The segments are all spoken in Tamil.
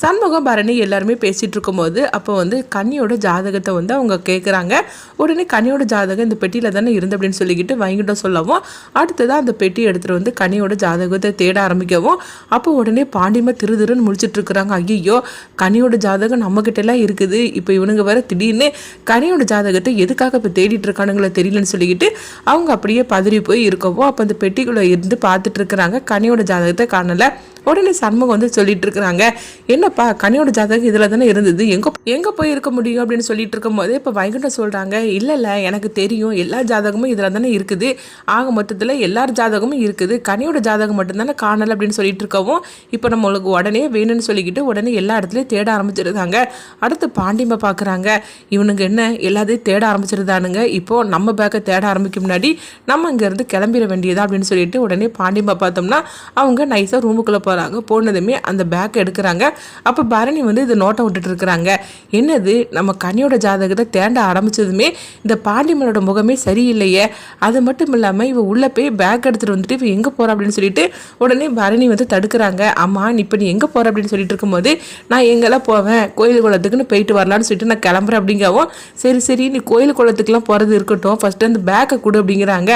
சண்முகம் பரணி எல்லாருமே பேசிகிட்டு இருக்கும்போது அப்போ வந்து கன்னியோட ஜாதகத்தை வந்து அவங்க கேட்குறாங்க உடனே கனியோட ஜாதகம் இந்த பெட்டியில் தானே இருந்து அப்படின்னு சொல்லிக்கிட்டு வாங்கிட்ட சொல்லவும் அடுத்ததான் அந்த பெட்டி எடுத்துகிட்டு வந்து கனியோட ஜாதகத்தை தேட ஆரம்பிக்கவும் அப்போ உடனே பாண்டியமாக திரு திருன்னு முடிச்சிட்டு இருக்கிறாங்க. ஐயோ கனியோட ஜாதகம் நம்மக்கிட்ட எல்லாம் இருக்குது. இப்போ இவனுங்க வர திடீர்னு கனியோட ஜாதகத்தை எதுக்காக இப்போ தேடிட்டு இருக்கானுங்களோ தெரியலன்னு சொல்லிக்கிட்டு அவங்க அப்படியே பதறி போய் இருக்கவும் அப்போ அந்த பெட்டிக்குள்ளே இருந்து பார்த்துட்டு இருக்கிறாங்க. கனியோட ஜாதகத்தை காணலை. உடனே சண்முகம் வந்து சொல்லிட்டு இருக்கிறாங்க என்னப்பா கனியோட ஜாதகம் இதில் தானே இருந்தது? எங்கே எங்கே போய் இருக்க முடியும்? அப்படின்னு சொல்லிட்டு இருக்கும்போது இப்போ வைகுண்டம் சொல்கிறாங்க இல்லை இல்லை எனக்கு தெரியும். எல்லா ஜாதகமும் இதில் தானே இருக்குது. ஆக மொத்தத்தில் எல்லார் ஜாதகமும் இருக்குது. கனியோட ஜாதகம் மட்டும்தானே காணலை அப்படின்னு சொல்லிட்டு இருக்கவும் இப்போ நம்மளுக்கு உடனே வேணும்னு சொல்லிக்கிட்டு உடனே எல்லா இடத்துலையும் தேட ஆரம்பிச்சிருந்தாங்க அடுத்து பாண்டியம்மா பார்க்குறாங்க இவனுங்க என்ன? எல்லாத்தையும் தேட ஆரம்பிச்சிருந்தானுங்க இப்போ நம்ம பேக்கை தேட ஆரம்பிக்கும் முன்னாடி நம்ம இங்கேருந்து கிளம்பிட வேண்டியதா? அப்படின்னு சொல்லிட்டு உடனே பாண்டியம்மா பார்த்தோம்னா அவங்க நைஸாக ரூமுக்குள்ளே போகிறாங்க போனதுமே அந்த பேக் எடுக்கிறாங்க. அப்போ பரணி வந்து இது நோட்டை விட்டுட்டு இருக்கிறாங்க என்னது? நம்ம கனியோட ஜாதகத்தை தேண்ட ஆரம்பித்ததுமே இந்த பாண்டிமனோட முகமே சரியில்லையே. அது மட்டும் இல்லாமல் இவ உள்ளே போய் பேக் எடுத்துகிட்டு வந்துட்டு இவ எங்கே போகிறா அப்படின்னு சொல்லிட்டு உடனே பரணி வந்து தடுக்கிறாங்க. அம்மா நீ இப்போ நீ எங்கே போகிற அப்படின்னு சொல்லிட்டு இருக்கும்போது நான் எங்கெல்லாம் போவேன். கோயில் குளத்துக்குன்னு போயிட்டு வரலான்னு சொல்லிட்டு நான் கிளம்புறேன் அப்படிங்கவும் சரி சரி. நீ கோயில் குளத்துக்குலாம் போகிறது இருக்கட்டும். ஃபஸ்ட்டு அந்த பேக்கை கொடு அப்படிங்கிறாங்க.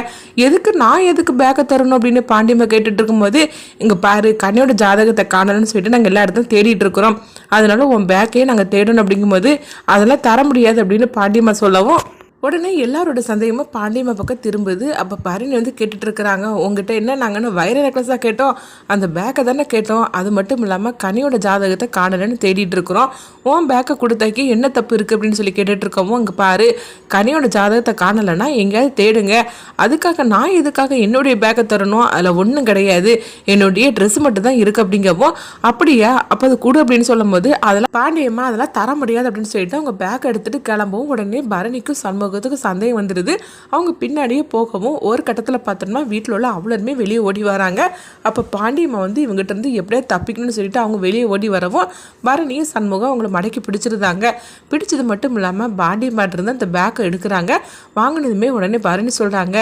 எதுக்கு? நான் எதுக்கு பேக்கை தரணும்? அப்படின்னு பாண்டியம்மா கேட்டுட்டு இருக்கும்போது இங்கே பாரு கனியோட ஜாதகத்தை காணணும்னு சொல்லிட்டு நாங்கள் எல்லா இடத்தையும் தேடிட்டு இருக்கிறோம். அதனால உன் பேக்கையே நாங்கள் தேடணும் அப்படிங்கும்போது அதெல்லாம் தர முடியாது அப்படின்னு பாண்டியம்மா சொல்லவும் உடனே எல்லாரோட சந்தேகமும் பாண்டியம்மா பக்கம் திரும்புது. அப்போ பரணி வந்து கேட்டுட்டு இருக்கிறாங்க உங்ககிட்ட என்ன நாங்கன்னு வைர நெக்லஸாக கேட்டோம். அந்த பேக்கை தானே கேட்டோம். அது மட்டும் இல்லாமல் கனியோட ஜாதகத்தை காணலைன்னு தேடிட்டு இருக்கிறோம். உன் பேக்கை கொடுத்தாக்கி என்ன தப்பு இருக்குது அப்படின்னு சொல்லி கேட்டுட்டு இருக்கோமோ இங்கே பாரு கனியோட ஜாதகத்தை காணலைன்னா எங்கேயாவது தேடுங்க. அதுக்காக நான் எதுக்காக என்னுடைய பேக்கை தரணும்? அதில் ஒன்றும் கிடையாது. என்னுடைய ட்ரெஸ் மட்டும் தான் இருக்குது அப்படிங்கவோ அப்படியா? அப்போ அது கொடு அப்படின்னு சொல்லும்போது அதெல்லாம் பாண்டியம்மா அதெல்லாம் தர முடியாது அப்படின்னு சொல்லிட்டு அவங்க பேக்கை எடுத்துகிட்டு கிளம்பவும் உடனே பரணிக்கும் முகத்துக்கு சந்தேகம் வந்துடுது. அவங்க பின்னாடியே போகவும் ஒரு கட்டத்தில் பார்த்தோம்னா வீட்டில் உள்ள அவ்வளோருமே வெளியே ஓடி வராங்க. அப்போ பாண்டியம்மா வந்து இவங்ககிட்ட இருந்து எப்படியா தப்பிக்கணும்னு சொல்லிட்டு அவங்க வெளியே ஓடி வரவும் பரணியும் சண்முகம் அவங்கள மடக்கி பிடிச்சிருந்தாங்க. பிடிச்சது மட்டும் இல்லாமல் பாண்டியம்மாட்ட இருந்து அந்த பேக்கை எடுக்கிறாங்க. வாங்கினதுமே உடனே பரணி சொல்கிறாங்க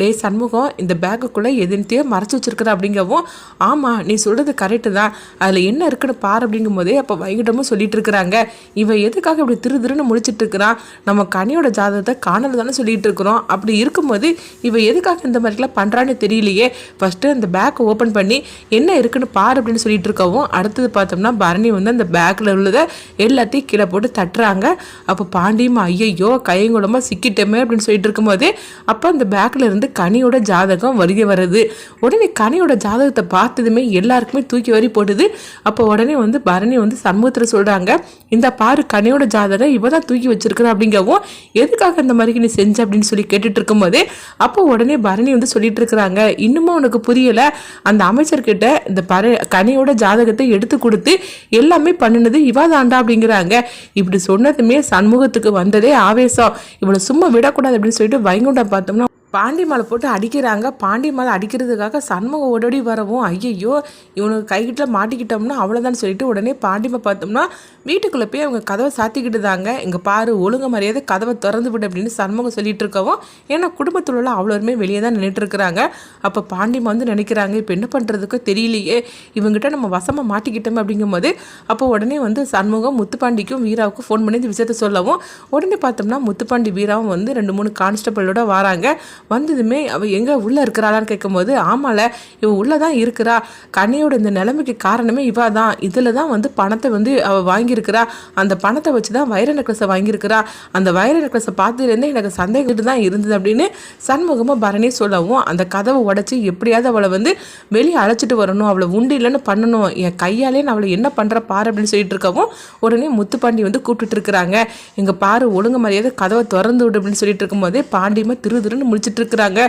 டேய் சண்முகம் இந்த பேக்குக்குள்ளே எதுன்த்தையோ மறைச்சி வச்சிருக்கிற அப்படிங்கவும் ஆமாம் நீ சொல்கிறது கரெக்டு தான். அதில் என்ன இருக்குன்னு பாரு அப்படிங்கும்போதே அப்போ வைகிட்டமும் சொல்லிட்டு இருக்கிறாங்க. இவன் எதுக்காக இப்படி திரு திருன்னு முடிச்சிட்டு இருக்கிறான் நம்ம கனியோட ஜாதகத்தை காணல் தானே சொல்லிகிட்டு இருக்கிறோம் அப்படி இருக்கும்போது இவன் எதுக்காக இந்த மாதிரிலாம் பண்ணுறான்னு தெரியலையே. ஃபஸ்ட்டு அந்த பேக்கை ஓப்பன் பண்ணி என்ன இருக்குன்னு பாரு அப்படின்னு சொல்லிட்டு இருக்கவும் அடுத்தது பார்த்தோம்னா பரணி வந்து அந்த பேக்கில் உள்ளதை எல்லாத்தையும் கீழே போட்டு தட்டுறாங்க. அப்போ பாண்டியம்மா ஐயையோ கையங்குளமாக சிக்கிட்டோமே அப்படின்னு சொல்லிட்டு இருக்கும்போது அப்போ அந்த பேக்கில் இருந்து கனியோட ஜாதகம் வருகை வருது உடனே கனியோட ஜாதகத்தை பார்த்ததுமே எல்லாருக்குமே தூக்கி வரி போடுது அப்போ உடனே வந்து பரணி வந்து சண்முகத்தில் சொல்கிறாங்க இந்த பாரு கனியோட ஜாதகம் இவ தான் தூக்கி வச்சிருக்கிறா அப்படிங்கவும் எதுக்காக அந்த மாதிரி நீ செஞ்ச அப்படின்னு சொல்லி கேட்டுட்டு இருக்கும்போது அப்போ உடனே பரணி வந்து சொல்லிட்டு இருக்கிறாங்க. இன்னுமும் உனக்கு புரியல. அந்த அமைச்சர்கிட்ட இந்த பர கனியோட ஜாதகத்தை எடுத்து கொடுத்து எல்லாமே பண்ணினது இவா தாண்டா அப்படிங்கிறாங்க. இப்படி சொன்னதுமே சண்முகத்துக்கு வந்ததே ஆவேசம். இவளை சும்மா விடக்கூடாது அப்படின்னு சொல்லிட்டு வைகுண்டம் பார்த்தோம்னா பாண்டி மாலை போட்டு அடிக்கிறாங்க. பாண்டி மாலை அடிக்கிறதுக்காக சண்முகம் ஓடோடி வரவும் ஐயையோ இவனுக்கு கைகிட்ட மாட்டிக்கிட்டோம்னா அவ்வளோதான் சொல்லிட்டு உடனே பாண்டிமா பார்த்தோம்னா வீட்டுக்குள்ளே போய் அவங்க கதவை சாத்திக்கிட்டு தாங்க. இங்கே பாரு ஒழுங்க மரியாதை கதவை திறந்து விடு அப்படின்னு சண்முகம் சொல்லிட்டு இருக்கவும் ஏன்னா குடும்பத்தில் உள்ள அவ்வளோருமே வெளியே தான் நின்றுட்டு இருக்கிறாங்க. அப்போ பாண்டிமா வந்து நினைக்கிறாங்க இப்போ என்ன பண்ணுறதுக்கோ தெரியலையே இவங்ககிட்ட நம்ம வசமாக மாட்டிக்கிட்டோம் அப்படிங்கும்போது அப்போ உடனே வந்து சண்முகம் முத்துப்பாண்டிக்கும் வீராவுக்கும் ஃபோன் பண்ணி இந்த விஷயத்த சொல்லவும் உடனே பார்த்தோம்னா முத்துப்பாண்டி வீராவும் வந்து ரெண்டு மூணு கான்ஸ்டபிளோட வராங்க. வந்ததுமே அவள் எங்கே உள்ளே இருக்கிறாளான்னு கேட்கும்போது ஆமால இவ உள்ளே தான் இருக்கிறா. கண்ணையோட இந்த நிலைமைக்கு காரணமே இவா தான். இதில் தான் வந்து பணத்தை வந்து அவள் வாங்கியிருக்கிறா. அந்த பணத்தை வச்சு தான் வைர நெக்லஸை வாங்கியிருக்கிறா. அந்த வைர நெக்லஸை பார்த்ததுலேருந்தே எனக்கு சந்தேகிட்டு தான் இருந்தது அப்படின்னு சண்முகமாக பரணி சொல்லவும் அந்த கதவை உடச்சி எப்படியாவது அவளை வந்து வெளியே அழைச்சிட்டு வரணும். அவளை உண்டு இல்லைன்னு பண்ணணும். என் கையாலே நான் அவளை என்ன பண்ணுற பாரு அப்படின்னு சொல்லிட்டு இருக்கவும் உடனே முத்துப்பாண்டி வந்து கூப்பிட்டுட்டு இருக்கிறாங்க. எங்கள் பாரு ஒழுங்கு மரியாதை கதவை திறந்து விடு அப்படின்னு சொல்லிட்டு இருக்கும்போதே பாண்டியமாக திரு திருன்னு முடிச்சு வச்சுட்டு இருக்கிறாங்க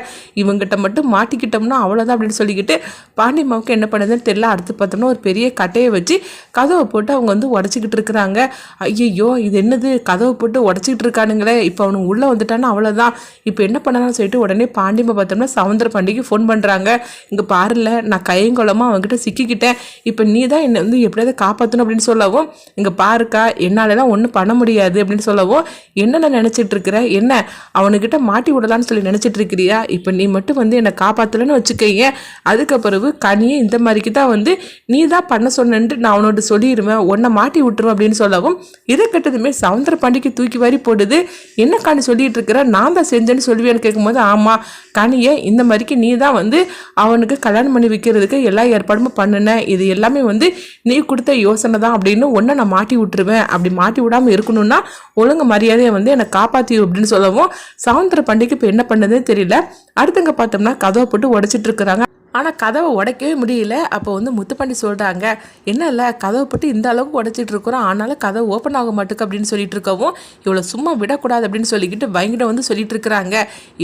இவங்ககிட்ட மட்டும் மாட்டிக்கிட்டோம்னா அவ்வளோதான் அப்படின்னு சொல்லிக்கிட்டு பாண்டியம்மாவுக்கு என்ன பண்ணுதுன்னு தெரியல. அடுத்து பார்த்தோம்னா ஒரு பெரிய கட்டையை வச்சு கதவை போட்டு அவங்க வந்து உடச்சிக்கிட்டு இருக்கிறாங்க. ஐயோ இது என்னது? கதவை போட்டு உடச்சிக்கிட்டு இருக்கானுங்களே. இப்போ அவனுக்கு உள்ளே வந்துட்டான்னா அவ்வளோதான் இப்போ என்ன பண்ணலாம்னு சொல்லிட்டு உடனே பாண்டியம்மா பார்த்தோம்னா சவுந்தர பாண்டிக்கு ஃபோன் பண்ணுறாங்க இங்கே பாருல நான் கையங்குளமாக அவங்ககிட்ட சிக்கிக்கிட்டேன். இப்போ நீ தான் என்னை வந்து எப்படியாவது காப்பாற்றணும் அப்படின்னு சொல்லவும் இங்கே பாருக்கா என்னாலலாம் ஒன்றும் பண்ண முடியாது அப்படின்னு சொல்லவும் என்ன நினச்சிட்டு இருக்கிற என்ன? அவனுக்கிட்ட மாட்டி விடலான்னு சொல்லி நினச்சிட்டு இருக்கிறியா இப்போ நீ மட்டும் வந்து என்னை காப்பாற்றலன்னு வச்சுக்கீங்க அதுக்கு பிறகு கனியே இந்த மாதிரிக்கு தான் வந்து நீ தான் பண்ண சொன்னன்ட்டு நான் அவனோட சொல்லிடுவேன் உன்னை மாட்டி விட்டுருவேன் அப்படின்னு சொல்லவும் இதை கெட்டதுமே சவுந்தர பாண்டிக்கு தூக்கி வாரி போடுது. என்ன கனி சொல்லிட்டு இருக்கிற நான் தான் செஞ்சேன்னு சொல்லுவேன்னு கேட்கும்போது ஆமாம் கனியை இந்த மாதிரிக்கு நீ தான் வந்து அவனுக்கு கல்யாணம் பண்ணி வைக்கிறதுக்கு எல்லா ஏற்பாடுமே பண்ணின. இது எல்லாமே வந்து நீ கொடுத்த யோசனை தான் அப்படின்னு ஒன்றை நான் மாட்டி விட்டுருவேன். அப்படி மாட்டி விடாமல் இருக்கணும்னா ஒழுங்கு மரியாதையை வந்து என்னை காப்பாற்றி அப்படின்னு சொல்லவும் சவுந்தர பண்டிகை இப்போ என்ன பண்ணுது? தெரியல. அடுத்தங்க பார்த்தோம்னா கதவை போட்டு உடைச்சிட்டு இருக்கிறாங்க. ஆனால் கதவை உடைக்கவே முடியல. அப்போ வந்து முத்துப்பாண்டி சொல்கிறாங்க என்ன இல்லை கதவை போட்டு இந்த அளவுக்கு உடைச்சிட்டு இருக்கிறோம். ஆனாலும் கதவை ஓப்பன் ஆக மாட்டுக்கு அப்படின்னு சொல்லிட்டு இருக்கவும் இவளை சும்மா விடக்கூடாது அப்படின்னு சொல்லிக்கிட்டு பயங்கர வந்து சொல்லிட்டு இருக்கிறாங்க.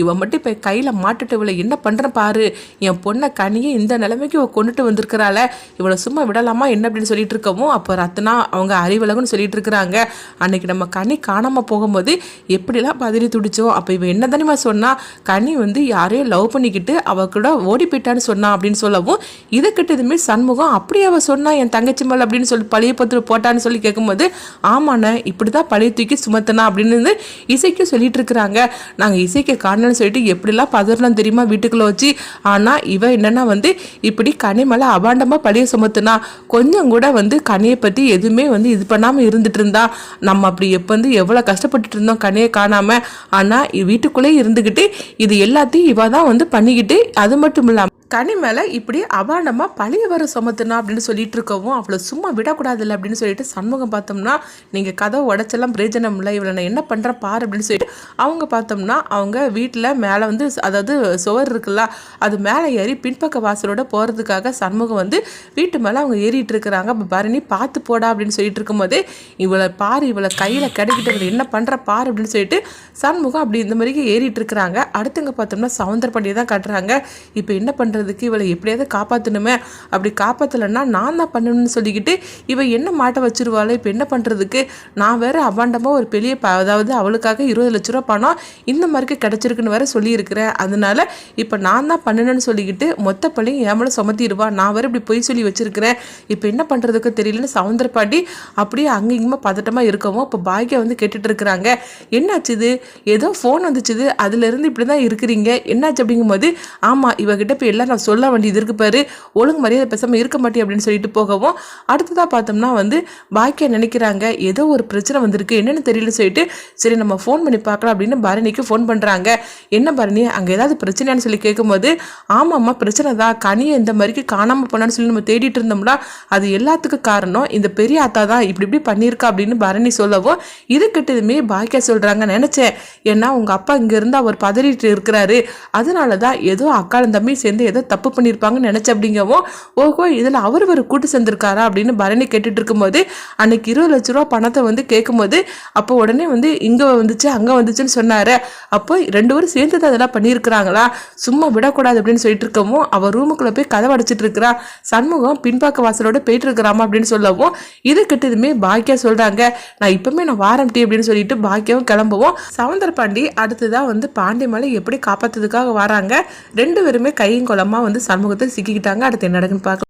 இவன் மட்டும் இப்போ கையில் மாட்டுட்டு இவளை என்ன பண்ணுறேன் பாரு. என் பொண்ணை கனியை இந்த நிலைமைக்கு இவ கொண்டுட்டு வந்திருக்கிறாள. இவளை சும்மா விடலாமா என்ன? அப்படின்னு சொல்லிட்டு இருக்கவும் அப்போ ரத்னா அவங்க அறிவலகுன்னு சொல்லிட்டு இருக்கிறாங்க. அன்னைக்கு நம்ம கனி காணாமல் போகும்போது எப்படிலாம் பதறி துடிச்சோம் அப்போ இவன் என்ன தானே சொன்னா கனி வந்து யாரையும் லவ் பண்ணிக்கிட்டு அவ கூட ஓடி போயிட்டான்னு சொன்னா அப்படின்னு சொல்லவும் இதை கிட்டதுமே சண்முகம் அப்படி அவ சொன்னா என் தங்கச்சி மேல அப்படின்னு சொல்லி பழைய பத்து போட்டான்னு சொல்லி கேட்கும்போது ஆமாண்ணே இப்படி தான் பழைய தூக்கி சுமத்தனா அப்படின்னு இசைக்கும் இசைக்கு சொல்லிட்டு இருக்கிறாங்க. நாங்கள் இசைக்கு காணலன்னு சொல்லிட்டு எப்படிலாம் பதறலாம் தெரியுமா வீட்டுக்குள்ள வச்சு? ஆனால் இவ என்னன்னா வந்து இப்படி கனி மேலே அபாண்டமாக பழைய சுமத்துனா கொஞ்சம் கூட வந்து கனியை பற்றி எதுவுமே வந்து இது பண்ணாமல் இருந்துட்டு இருந்தா. நம்ம அப்படி எப்போ வந்து எவ்வளோ கஷ்டப்பட்டுட்டு இருந்தோம் கனியை காணாமல் ஆனால் வீட்டுக்குள்ளே இருந்துக்கிட்டு இது எல்லாத்தையும் இவ தான் வந்து பண்ணிக்கிட்டு அது மட்டும் இல்லாமல் கனி மேலே இப்படி அபாண்டமாக பழைய வர சுமத்துனா அப்படின்னு சொல்லிட்டு இருக்கவும் அவளை சும்மா விடக்கூடாதுல்ல அப்படின்னு சொல்லிட்டு சண்முகம் பார்த்தோம்னா நீங்கள் கதவை உடச்செல்லாம் பிரயோஜனம் இல்லை இவளை நான் என்ன பண்ணுறேன் பாரு அப்படின்னு சொல்லிட்டு அவங்க பார்த்தோம்னா அவங்க வீட்டில் மேலே வந்து அதாவது சுவர் இருக்குல்ல அது மேலே ஏறி பின்பக்க வாசலோட போகிறதுக்காக சண்முகம் வந்து வீட்டு மேலே அவங்க ஏறிட்டு இருக்கிறாங்க இப்போ பரணி பார்த்து போடா அப்படின்னு சொல்லிட்டு இருக்கும்போதே இவளை பாரு இவளை கையில் கிடைக்கிட்டு என்ன பண்ணுற பாரு அப்படின்னு சொல்லிட்டு சண்முகம் அப்படி இந்த மாதிரி ஏறிட்டு இருக்கிறாங்க அடுத்தவங்க பார்த்தோம்னா சவுந்தர பண்ணியை தான் கட்டுறாங்க. இப்போ என்ன பண்ணுற பண்ணுறதுக்கு இவளை எப்படியாவது காப்பாற்றணுமே அப்படி காப்பாற்றலைன்னா நான் தான் பண்ணணும்னு சொல்லிக்கிட்டு இவள் என்ன மாட்டை வச்சிருவாள்? இப்போ என்ன பண்ணுறதுக்கு நான் வேறு அவாண்டமாக ஒரு பெரிய ப அதாவது அவளுக்காக இருபது லட்ச ரூபா பணம் இந்த மாதிரிக்கு கிடச்சிருக்குன்னு வேற சொல்லியிருக்கிறேன். அதனால இப்போ நான் தான் பண்ணணும்னு சொல்லிக்கிட்டு மொத்த பள்ளியும் மேலே சுமத்திடுவா? நான் வேற இப்படி பொய் சொல்லி வச்சுருக்கிறேன். இப்போ என்ன பண்ணுறதுக்கு தெரியலன்னு சவுந்தர பாட்டி அப்படியே அங்கே இங்கேயுமா பதட்டமாக இருக்கவும் இப்போ பாக்கியா வந்து கேட்டுட்டு இருக்கிறாங்க. என்னாச்சுது ஏதோ ஃபோன் வந்துச்சுது. அதுலேருந்து இப்படி தான் இருக்கிறீங்க. என்னாச்சு? அப்படிங்கும்போது ஆமாம் இவகிட்ட இப்போ சார் நான் சொல்ல வேண்டியது இருக்கு பாரு. ஒழுங்கு மரியாதை பேசாமல் இருக்க மாட்டேன் அப்படின்னு சொல்லிட்டு போகவும் அடுத்ததாக பார்த்தோம்னா வந்து பாக்கியா நினைக்கிறாங்க ஏதோ ஒரு பிரச்சனை வந்திருக்கு என்னென்னு தெரியல சொல்லிட்டு சரி நம்ம ஃபோன் பண்ணி பார்க்கலாம் அப்படின்னு பரணிக்கு ஃபோன் பண்ணுறாங்க என்ன பரணி அங்கே ஏதாவது பிரச்சனையான்னு சொல்லி கேட்கும்போது ஆமாம்மா பிரச்சனை தான். கனியை இந்த மாதிரிக்கு காணாமல் போனான்னு சொல்லி நம்ம தேடிட்டு இருந்தோம்னா அது எல்லாத்துக்கும் காரணம் இந்த பெரிய அத்தா தான் இப்படி இப்படி பண்ணியிருக்கா அப்படின்னு பரணி சொல்லவும் இதுக்கிட்டதுமே பாக்கியா சொல்கிறாங்க நினச்சேன். ஏன்னா உங்கள் அப்பா இங்கேருந்து அவர் பதறிட்டு இருக்கிறாரு. அதனால தான் ஏதோ அக்காலும் தம்பி சேர்ந்து ஏதோ தப்பு பண்ணியிருப்பாங்கன்னு நினச்ச அப்படிங்கவும் ஓஹோ இதில் அவர் ஒரு கூட்டு சேர்ந்துருக்காரா அப்படின்னு பரணி கேட்டுட்டு இருக்கும்போது அன்னைக்கு இருபது லட்ச ரூபா பணத்தை வந்து கேட்கும்போது அப்போ உடனே வந்து இங்கே வந்துச்சு அங்கே வந்துச்சுன்னு சொன்னார். அப்போ ரெண்டு பேரும் சேர்ந்து தான் அதெல்லாம் பண்ணியிருக்கிறாங்களா? சும்மா விடக்கூடாது அப்படின்னு சொல்லிட்டு இருக்கவும் அவள் ரூமுக்குள்ளே போய் கதவை அடைச்சிட்டு இருக்கிறா. சண்முகம் பின்பாக்க வாசலோட போயிட்டு இருக்கிறாமா அப்படின்னு சொல்லவும் இது கிட்டதுமே பாக்கியா சொல்கிறாங்க நான் இப்பவுமே நான் வாரம்டி அப்படின்னு சொல்லிட்டு பாக்கியாவும் கிளம்புவோம். சவுந்தர பாண்டி அடுத்ததாக வந்து பாண்டி மலை எப்படி காப்பாற்றுறதுக்காக வராங்க ரெண்டு பேருமே கையும் அம்மா வந்து சண்முகத்தில் சிக்கிக்கிட்டாங்க. அடுத்து என்ன நடக்குன்னு பார்க்கலாம்.